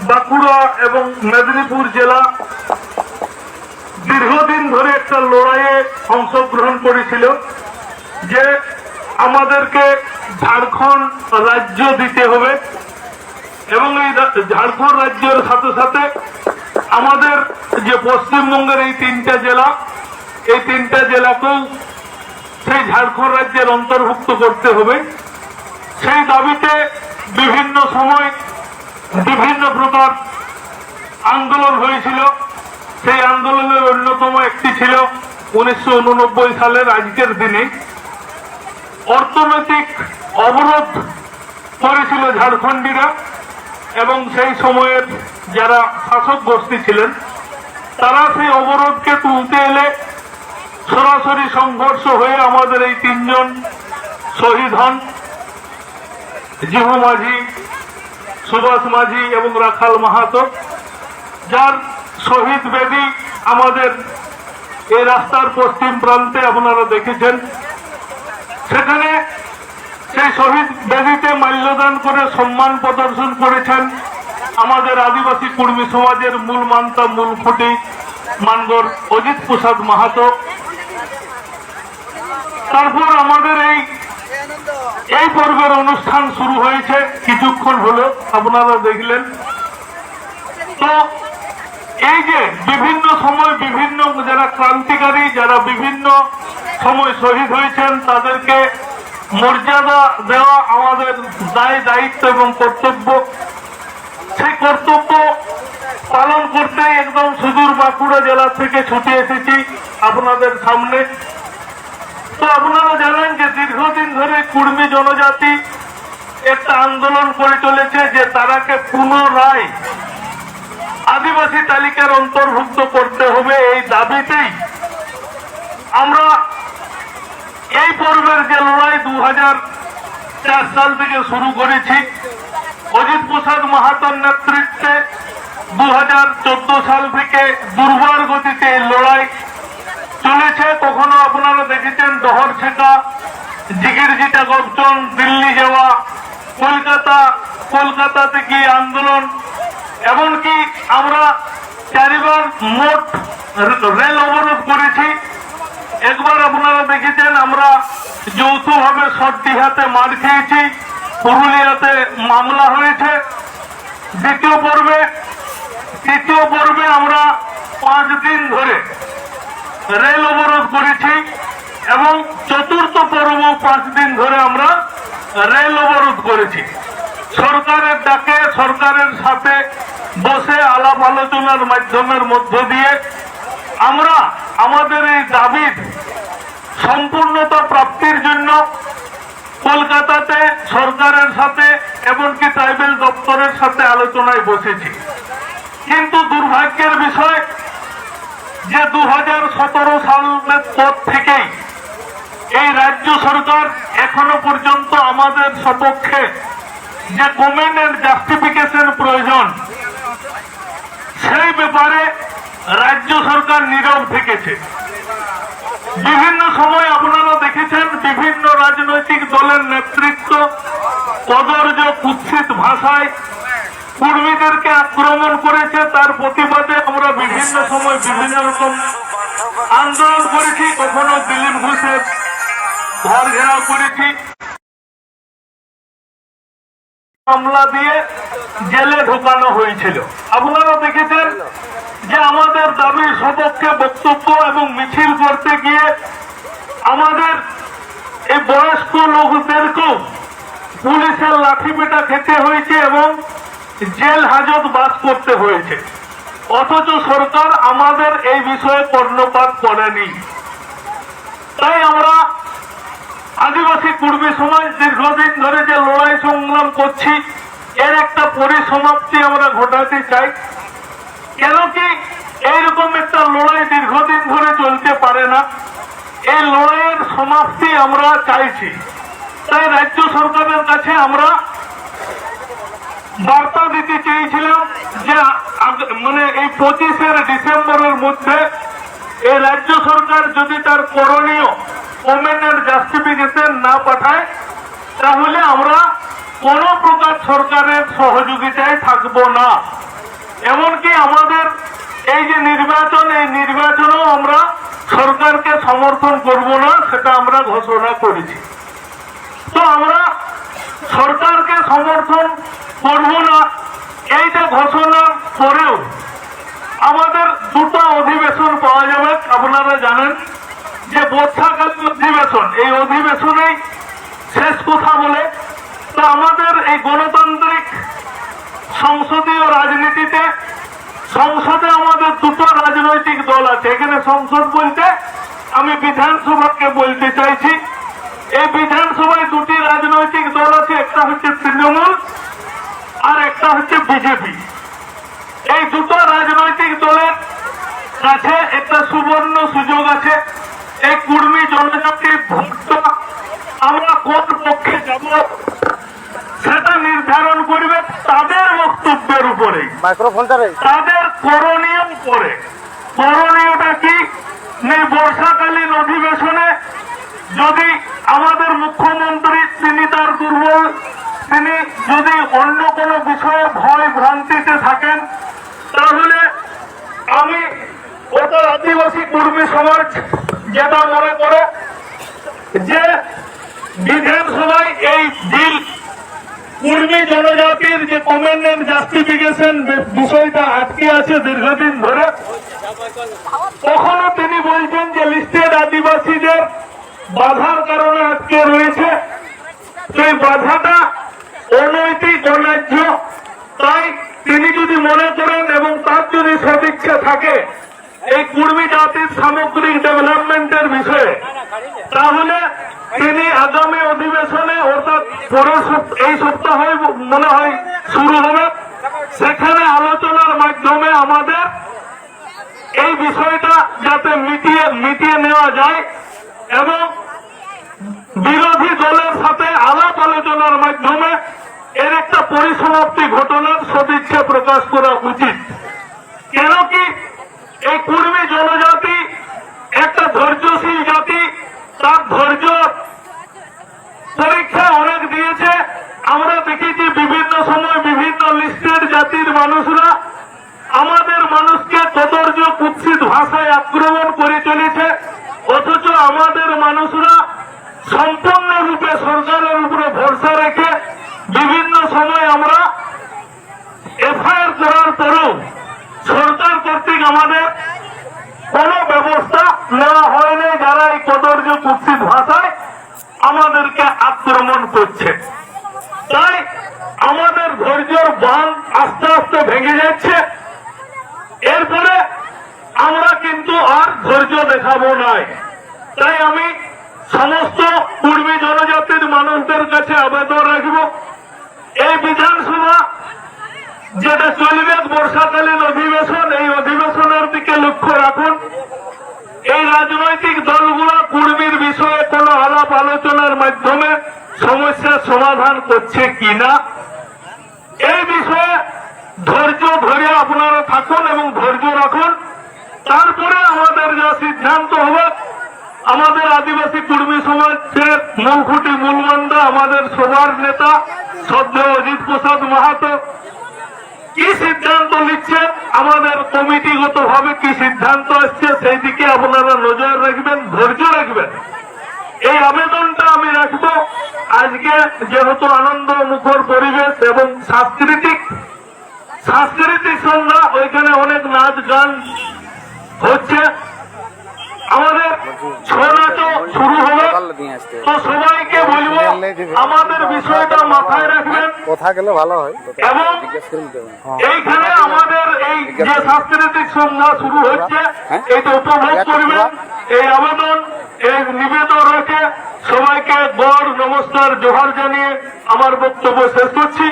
বাঁকুড়া এবং মেদিনীপুর জেলা দীর্ঘদিন ধরে একটা লড়াইয়ে অংশগ্রহণ করেছিল যে আমাদেরকে ঝাড়খণ্ড রাজ্য দিতে হবে এবং এই ঝাড়খণ্ড রাজ্যের সাথে সাথে আমাদের যে পশ্চিমবঙ্গের এই তিনটা জেলা, এই তিনটা জেলাকেও সেই ঝাড়খণ্ড রাজ্যের অন্তর্ভুক্ত করতে হবে। সেই দাবিতে বিভিন্ন সময় বিভিন্ন প্রকার আন্দোলন হয়েছিল। সেই আন্দোলনের অন্যতম একটি ছিল উনিশশো উননব্বই সালের আজকের দিনে। অর্থনৈতিক অবরোধ করেছিল ঝাড়খণ্ডীরা এবং সেই সময়ের যারা শাসক গোষ্ঠী ছিলেন, তারা সেই অবরোধকে তুলতে এলে সরাসরি সংঘর্ষ হয়ে আমাদের এই তিনজন শহীদ হন। জিহু মাঝি সুভাষ মাঝি এবং রাখাল মাহাতো, যার শহীদ বেদি আমাদের এই রাস্তার পশ্চিম প্রান্তে আপনারা দেখেছেন। সেখানে সেই শহীদ বেদিতে মাল্যদান করে সম্মান প্রদর্শন করেছেন আমাদের আদিবাসী কুর্মী সমাজের মূল মান্তা, মূল খুঁটি, মানগর অজিত প্রসাদ মাহাতো। তারপর আমাদের এই এই পর্বের অনুষ্ঠান শুরু হয়েছে কিছুক্ষণ হলো, আপনারা দেখলেন। তো এই যে বিভিন্ন সময় বিভিন্ন যারা ক্রান্তিকারী, যারা বিভিন্ন সময় শহীদ হয়েছেন, তাদেরকে মর্যাদা দেওয়া আমাদের দায়, দায়িত্ব এবং কর্তব্য। সেই কর্তব্য পালন করতে একদম সুদূর বাঁকুড়া জেলা থেকে ছুটে এসেছি আপনাদের সামনে। তো আপনারা জানেন দীর্ঘদিন ধরে কুর্মী জনজাতি একটা আন্দোলন করে চলেছে যে তারাকে পুনরায় আদিবাসী তালিকার অন্তর্ভুক্ত করতে হবে এই দাবিতেই। আমরা এই পর্বের যে লড়াই দু সাল থেকে শুরু করেছি, অজিত প্রসাদ মাহাতোর নেতৃত্বে দু হাজার চোদ্দ সাল থেকে দুর্বার গতিতে লড়াই চলেছে। কখনো আপনারা দেখেছেন ডহর ছেকা জিগির জিটা গর্জন দিল্লি যাওয়া, কলকাতা, কলকাতাতে গিয়ে আন্দোলন, এমনকি আমরা চারিবার মোট রেল অবরোধ করেছি। একবার আপনারা দেখেছেন, আমরা যৌথভাবে সর্দিহাতে মার খেয়েছি, পুরুলিয়াতে মামলা হয়েছে। দ্বিতীয় পর্বে, তৃতীয় পর্বে আমরা পাঁচ দিন ধরে রেল অবরোধ করেছি। এবং চতুর্থ পর্ব পাঁচ দিন ধরে আমরা রেল অবরোধ করেছি। সরকারের ডাকে, সরকারের সাথে বসে আলাপ আলোচনার মাধ্যমের মধ্য দিয়ে আমরা আমাদের এই দাবির সম্পূর্ণতা প্রাপ্তির জন্য কলকাতাতে সরকারের সাথে এমনকি ট্রাইবেল দপ্তরের সাথে আলোচনায় বসেছি। কিন্তু দুর্ভাগ্যের বিষয় যে দু হাজার সতেরো সালের পর থেকেই এই রাজ্য সরকার এখনও পর্যন্ত আমাদের সপক্ষে যে কমেন্টের জাস্টিফিকেশন প্রয়োজন, সেই ব্যাপারে রাজ্য সরকার নীরব থেকেছে। বিভিন্ন সময় আপনারা দেখেছেন বিভিন্ন রাজনৈতিক দলের নেতৃত্ব কদর্য কুৎসিত ভাষায় কর্মীদেরকে আক্রমণ করেছে। তার প্রতিবাদে আমরা বিভিন্ন সময় বিভিন্ন রকম আন্দোলন করেছি। কখনো দিলীপ ঘোষের ঘর ঘেরাও করেছি মামলা দিয়ে জেলে ঢোকানো হয়েছিল। আপনারা দেখেছেন যে আমাদের দাবির সপক্ষে বক্তব্য এবং মিছিল করতে গিয়ে আমাদের এই বয়স্ক লোকদেরকেও পুলিশের লাঠি পেটা খেতে হয়েছে এবং জেল হাজত বাস করতে হয়েছে। অথচ সরকার আমাদের এই বিষয়ে কর্ণপাত করেনি। তাই আমরা আদিবাসী কুর্মী সমাজ দীর্ঘদিন ধরে যে লড়াই সংগ্রাম করছি, এর একটা পরিসমাপ্তি আমরা ঘটাতে চাই। কেন কি এইরকম একটা লড়াই দীর্ঘদিন ধরে চলতে পারে না। এই লড়াইয়ের সমাপ্তি আমরা চাইছি। তাই রাজ্য সরকারের কাছে আমরা বার্তা দিতে চেয়েছিলাম যে মানে এই পঁচিশের ডিসেম্বরের মধ্যে এই রাজ্য সরকার যদি তার করণীয় কমেন্টের জাস্টিফিকেশন না পাঠায়, তাহলে আমরা কোনো প্রকার সরকারের সহযোগিতায় থাকব না। এমনকি আমাদের এই যে নির্বাচন, এই নির্বাচনেও আমরা সরকারকে সমর্থন করব না, সেটা আমরা ঘোষণা করেছি। তো আমরা সরকারকে সমর্থন করব না, এইটা ঘোষণার পরেও আমাদের দুটো অধিবেশন পাওয়া যাবে, আপনারা জানেন। যে বর্ষাকালীন অধিবেশন, এই অধিবেশনেই শেষ কথা বলে, তো আমাদের এই গণতান্ত্রিক সংসদীয় রাজনীতিতে, সংসদে আমাদের দুটো রাজনৈতিক দল আছে। এখানে সংসদ বলতে আমি বিধানসভাকে বলতে চাইছি। এই বিধানসভায় দুটি রাজনৈতিক দল আছে, একটা হচ্ছে তৃণমূল আর একটা হচ্ছে বিজেপি। এই দুটো রাজনৈতিক দলের কাছে একটা সুবর্ণ সুযোগ আছে। এই কুর্মী জনজাতির ভোটটা আমরা কোন পক্ষে যাব? সেটা নির্ধারণ করবে তাদের বক্তব্যের উপরেই মাইক্রোফোনটা রে। তাদের করণীয় পরে করণীয়টা কি? নেই বর্ষাকালীন অধিবেশনে যদি আমাদের মুখ্যমন্ত্রী তিনি তার দুর্বল তিনি যদি অন্য কোনো বিষয়ে ভয় ভ্রান্তিতে থাকেন তাহলে আমি ওটা আদিবাসী কর্মী সমাজ যেটা মনে করে যে বিধানসভায় এই বিল কুর্মী জনজাতির যে কমেন্ডেন্ট জাস্টিফিকেশন বিষয়টা আটকে আছে দীর্ঘদিন ধরে, তখনও তিনি বলছেন যে লিস্টেড আদিবাসীদের বাধার কারণে আটকে রয়েছে। সেই বাধাটা অনৈতিক, অন্যায্য, তাই তিনি যদি মনে করেন এবং তার যদি সদিচ্ছা থাকে এই কুর্মী জাতির সামগ্রিক ডেভেলপমেন্টের বিষয়ে। তাহলে তিনি আগামী অধিবেশনে অর্থাৎ পরের এই সপ্তাহে মনে হয় শুরু হবে। সেখানে আলোচনার মাধ্যমে আমাদের এই বিষয়টা যাতে মিটিয়ে মিটিয়ে নেওয়া যায় এবং বিরোধী দলের সাথে আলাপ আলোচনার মাধ্যমে এর একটা পরিসমাপ্তি ঘটনার সদিচ্ছা প্রকাশ করা উচিত। কেন কি এই কুর্মী জনজাতি, একটা ধৈর্যশীল জাতি, তার ধৈর্য পরীক্ষা অনেক দিয়েছে। আমরা দেখেছি বিভিন্ন সময় বিভিন্ন লিস্টের জাতির মানুষরা আমাদের মানুষকে কদর্য কুৎসিত ভাষায় আক্রমণ করে চলেছে। অথচ আমাদের মানুষরা সম্পূর্ণরূপে সরকারের উপরে ভরসা রেখে বিভিন্ন সময় আমরা এফআইআর করার পরেও সরকার কর্তৃক আমাদের কোনো ব্যবস্থা নেওয়া হয়নি যারা এই কদর্য কুৎসিত ভাষায় আমাদেরকে আক্রমণ করছে। তাই আমাদের ধৈর্যর বান আস্তে আস্তে ভেঙে যাচ্ছে। এরপরে আমরা কিন্তু আর ধৈর্য দেখাবো নাই। তাই আমি সমস্ত পূর্বী জনজাতির মানুষদের কাছে আবেদন রাখব। এই বিধানসভা যেটা চলবে বর্ষাকালীন অধিবেশন, এই অধিবেশনের দিকে লক্ষ্য রাখুন। এই রাজনৈতিক দলগুলো কুর্মীর বিষয়ে কোন আলাপ আলোচনার মাধ্যমে সমস্যার সমাধান করছে কিনা, এই বিষয়ে ধৈর্য ধরে আপনারা থাকুন এবং ধৈর্য রাখুন। তারপরে আমাদের যা সিদ্ধান্ত হবে, আমাদের আদিবাসী কুর্মী সমাজের মূলখুঁটি মূলমন্দ আমাদের সবার নেতা শ্রদ্ধেয় অজিত প্রসাদ মাহাতো কি সিদ্ধান্ত নিচ্ছেন আমাদের কমিটিগত ভাবে কি সিদ্ধান্ত আসছে, সেই দিকে আপনারা নজর রাখবেন, ধৈর্য রাখবেন। এই আবেদনটা আমি রাখব। আজকে যেহেতু আনন্দ মুখর পরিবেশ এবং সাংস্কৃতিক সাংস্কৃতিক সন্ধ্যা, ওইখানে অনেক নাচ গান হচ্ছে। আমাদের ছৌ নাচও শুরু হবে তো সবাইকে বলব, আমাদের বিষয়টা মাথায় রাখবেন। কোথা গেলে ভালো হয় হবে। এইখানে আমাদের এই যে সাংস্কৃতিক সন্ধ্যা শুরু হচ্ছে হ্যাঁ? এটা উপভোগ করবেন এই আবেদন এই নিবেদন রয়েছে। সবাইকে বড় নমস্কার জোহার জানিয়ে আমার বক্তব্য শেষ করছি।